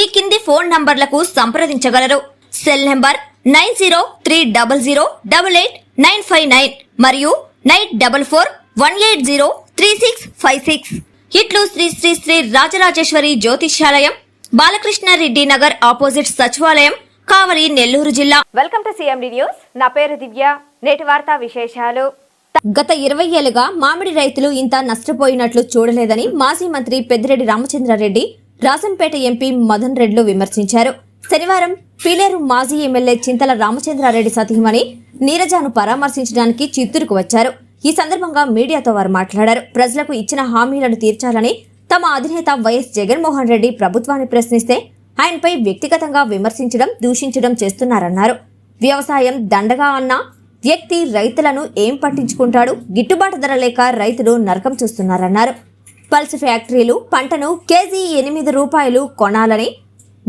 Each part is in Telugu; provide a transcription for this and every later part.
ఈ కింది ఫోన్ నంబర్లకు సంప్రదించగలరు. Cell number nine zero three double zero double eight nine five nine మరియు nine double four one eight zero three six five six. ఇట్లు శ్రీ శ్రీ శ్రీ రాజరాజేశ్వరి జ్యోతిష్యాలయం బాలకృష్ణారెడ్డి నగర్ ఆపోజిట్ సచివాలయం కావలి నెల్లూరు జిల్లా. Welcome to CMD news. నా పేరు దివ్య. నేటి వార్తా విశేషాలు. గత ఇరవై ఏళ్ళుగా మామిడి రైతులు ఇంత నష్టపోయినట్లు చూడలేదని మాజీ మంత్రి పెద్దిరెడ్డి రామచంద్రారెడ్డి రాజంపేట ఎంపీ మదన్ రెడ్డిలు విమర్శించారు. శనివారం పీలేరు మాజీ ఎమ్మెల్యే చింతల రామచంద్రారెడ్డి సతీమణి నీరజాను పరామర్శించడానికి చిత్తూరుకు వచ్చారు. ఈ సందర్భంగా మీడియాతో వారు మాట్లాడారు. ప్రజలకు ఇచ్చిన హామీలను తీర్చాలని తమ అధినేత వైఎస్ జగన్మోహన్ రెడ్డి ప్రభుత్వాన్ని ప్రశ్నిస్తే ఆయనపై వ్యక్తిగతంగా విమర్శించడం దూషించడం చేస్తున్నారన్నారు. వ్యవసాయం దండగా అన్న వ్యక్తి రైతులను ఏం పట్టించుకుంటాడు? గిట్టుబాటు ధర లేక రైతులు నరకం చూస్తున్నారన్నారు. పల్స్ ఫ్యాక్టరీలు పంటను కేజీ ఎనిమిది రూపాయలు కొనాలని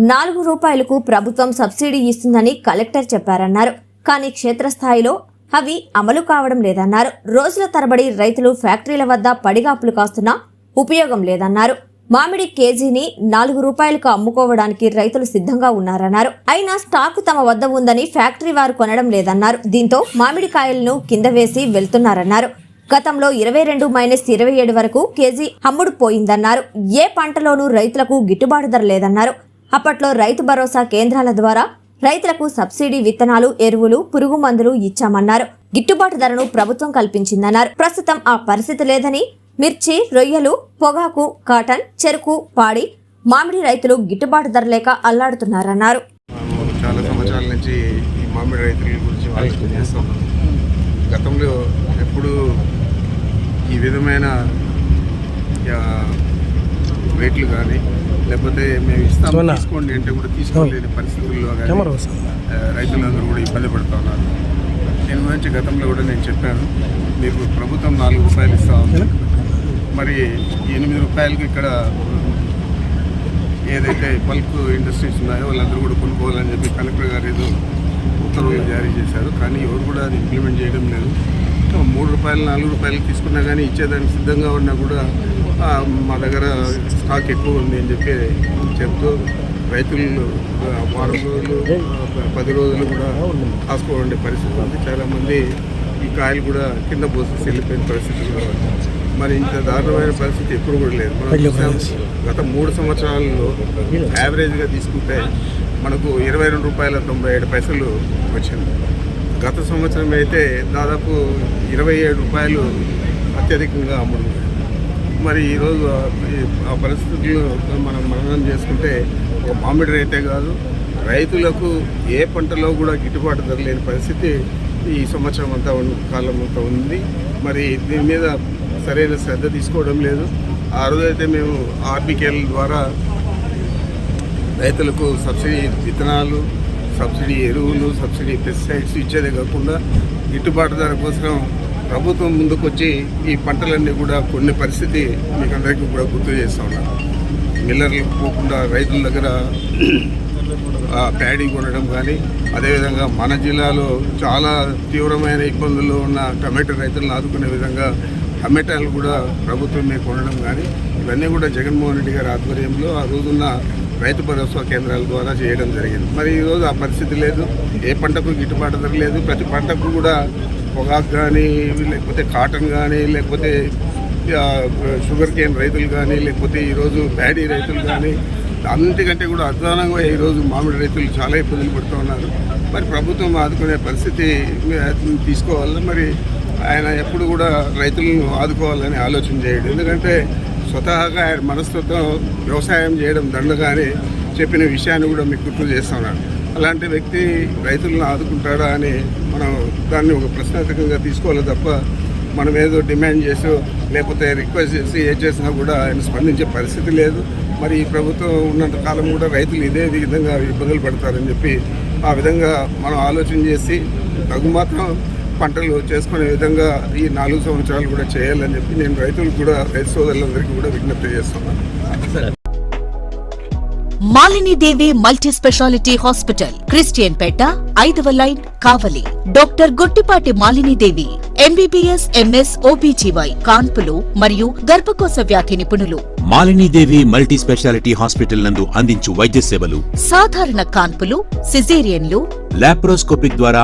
నాలుగు రూపాయలకు ప్రభుత్వం సబ్సిడీ ఇస్తుందని కలెక్టర్ చెప్పారన్నారు. కానీ క్షేత్రస్థాయిలో అవి అమలు కావడం లేదన్నారు. రోజుల తరబడి రైతులు ఫ్యాక్టరీల వద్ద పడిగాపులు కాస్తున్నా ఉపయోగం లేదన్నారు. మామిడి కేజీని నాలుగు రూపాయలకు అమ్ముకోవడానికి రైతులు సిద్ధంగా ఉన్నారన్నారు. అయినా స్టాకు తమ వద్ద ఉందని ఫ్యాక్టరీ వారు కొనడం లేదన్నారు. దీంతో మామిడికాయలను కింద వేసి వెళ్తున్నారన్నారు. గతంలో ఇరవై రెండు మైనస్ ఇరవై ఏడు వరకు కేజీ అమ్ముడు పోయిందన్నారు. ఏ పంటలోనూ రైతులకు గిట్టుబాటు ధర లేదన్నారు. అప్పట్లో రైతు భరోసా కేంద్రాల ద్వారా రైతులకు సబ్సిడీ విత్తనాలు ఎరువులు పురుగు మందులు ఇచ్చామన్నారు. గిట్టుబాటు ధరను ప్రభుత్వం కల్పించిందన్నారు. ప్రస్తుతం ఆ పరిస్థితి లేదని మిర్చి రొయ్యలు పొగాకు కాటన్ చెరుకు పాడి మామిడి రైతులు గిట్టుబాటు ధర లేక అల్లాడుతున్నారన్నారు. చాలా సంవత్సరాల నుంచి ఈ మామిడి రైతుల గురించి గతంలో ఎప్పుడు ఈ విధమైన రేట్లు కానీ లేకపోతే మేము ఇస్తాం? తీసుకోండి అంటే కూడా తీసుకోలేని పరిస్థితుల్లో కానీ రైతులందరూ కూడా ఇబ్బంది పడుతూ ఉన్నారు. దీని గురించి గతంలో కూడా నేను చెప్పాను. మీకు ప్రభుత్వం నాలుగు రూపాయలు ఇస్తా ఉంది. మరి ఎనిమిది రూపాయలకి ఇక్కడ ఏదైతే బల్క్ ఇండస్ట్రీస్ ఉన్నాయో వాళ్ళందరూ కూడా కొనుక్కోవాలని చెప్పి కలెక్టర్ గారు ఏదో ఉత్తర్వులు జారీ చేశారు. కానీ ఎవరు కూడా అది ఇంప్లిమెంట్ చేయడం లేదు. మూడు రూపాయలు నాలుగు రూపాయలు తీసుకున్నా కానీ ఇచ్చేదానికి సిద్ధంగా ఉన్నా కూడా మా దగ్గర స్టాక్ ఎక్కువ ఉంది అని చెప్పి చెప్తూ రైతులు వారం రోజులు పది రోజులు కూడా కాసుకోవాలండే పరిస్థితి ఉంది. చాలామంది ఈ కాయలు కూడా కింద పోసి వెళ్ళిపోయిన పరిస్థితి కూడా. మరి ఇంత దారుణమైన పరిస్థితి ఎప్పుడు కూడా లేదు. మనం గత మూడు సంవత్సరాల్లో యావరేజ్గా తీసుకుంటే మనకు ఇరవై రెండు రూపాయల తొంభై ఏడు పైసలు వచ్చింది. గత సంవత్సరం అయితే దాదాపు ఇరవై ఏడు రూపాయలు అత్యధికంగా అమ్ముడు. మరి ఈరోజు ఆ- పరిస్థితులు మనం మననం చేసుకుంటే ఒక మామిడి రైతే కాదు రైతులకు ఏ పంటలో కూడా గిట్టుబాటు ధరలేని పరిస్థితి ఈ సంవత్సరం అంతా కాలం అంతా ఉంది. మరి దీని మీద సరైన శ్రద్ధ తీసుకోవడం లేదు. ఆ రోజైతే మేము ఆర్బికేల ద్వారా రైతులకు సబ్సిడీ విత్తనాలు సబ్సిడీ ఎరువులు సబ్సిడీ పెస్టిసైడ్స్ ఇచ్చేదే కాకుండా గిట్టుబాటు ధర కోసం ప్రభుత్వం ముందుకొచ్చి ఈ పంటలన్నీ కూడా కొన్ని పరిస్థితి మీకు అందరికీ కూడా గుర్తు చేస్తా ఉన్నాను మిల్లర్లకు పోకుండా రైతుల దగ్గర ఆ, ప్యాడీ కొనడం కానీ అదేవిధంగా మన జిల్లాలో చాలా తీవ్రమైన ఇబ్బందుల్లో ఉన్న టమాటో రైతులను ఆదుకునే విధంగా టమాటాలు కూడా ప్రభుత్వమే కొనడం కానీ ఇవన్నీ కూడా జగన్మోహన్ రెడ్డి గారి ఆధ్వర్యంలో ఆ రోజున్న రైతు భరోసా కేంద్రాల ద్వారా చేయడం జరిగింది. మరి ఈరోజు ఆ పరిస్థితి లేదు. ఏ పంటకు గిట్టుబాటు ధర లేదు. ప్రతి పంటకు కూడా పొగాకు కానీ లేకపోతే కాటన్ కానీ లేకపోతే షుగర్ కేన్ రైతులు కానీ లేకపోతే ఈరోజు ప్యాడీ రైతులు కానీ అన్నింటికంటే కూడా అధ్వానంగా ఈరోజు మామిడి రైతులు చాలా ఇబ్బందులు పడుతూ ఉన్నారు. మరి ప్రభుత్వం ఆదుకునే పరిస్థితి తీసుకోవాలి? మరి ఆయన ఎప్పుడు కూడా రైతులను ఆదుకోవాలని ఆలోచన చేయడు. ఎందుకంటే స్వతహాగా ఆయన మనస్తత్వం వ్యవసాయం చేయడం దండగానే చెప్పిన విషయాన్ని కూడా మీకు గుర్తు చేస్తున్నాను అలాంటి వ్యక్తి రైతులను ఆదుకుంటాడా అని మనం దాన్ని ఒక ప్రశ్నార్థకంగా తీసుకోవాలి తప్ప మనం ఏదో డిమాండ్ చేసో లేకపోతే రిక్వెస్ట్ చేసి ఏ చేసినా కూడా ఆయన స్పందించే పరిస్థితి లేదు. మరి ఈ ప్రభుత్వం ఉన్నంత కాలం కూడా రైతులు ఇదే విధంగా ఇబ్బందులు పడతారని చెప్పి ఆ విధంగా మనం ఆలోచన చేసి తగు మాత్రం పంటలు చేసుకునే విధంగా ఈ నాలుగు సంవత్సరాలు కూడా చేయాలని చెప్పి నేను రైతులకు కూడా రైతు సోదరులందరికీ కూడా విజ్ఞప్తి చేస్తున్నాను. Malini Devi multi speciality hospital Christianpet ఐదవ line Kavali. Doctor Guttipati Malini Devi MBBS MS OBGY కాన్పులు మరియు గర్భకోశ వ్యాధి నిపుణులు. మాలినీదేవి మల్టీ స్పెషాలిటీ హాస్పిటల్ నందు అందించు వైద్య సేవలు. సాధారణ కాన్పులు సిజేరియన్లు. లాప్రోస్కోపిక్ ద్వారా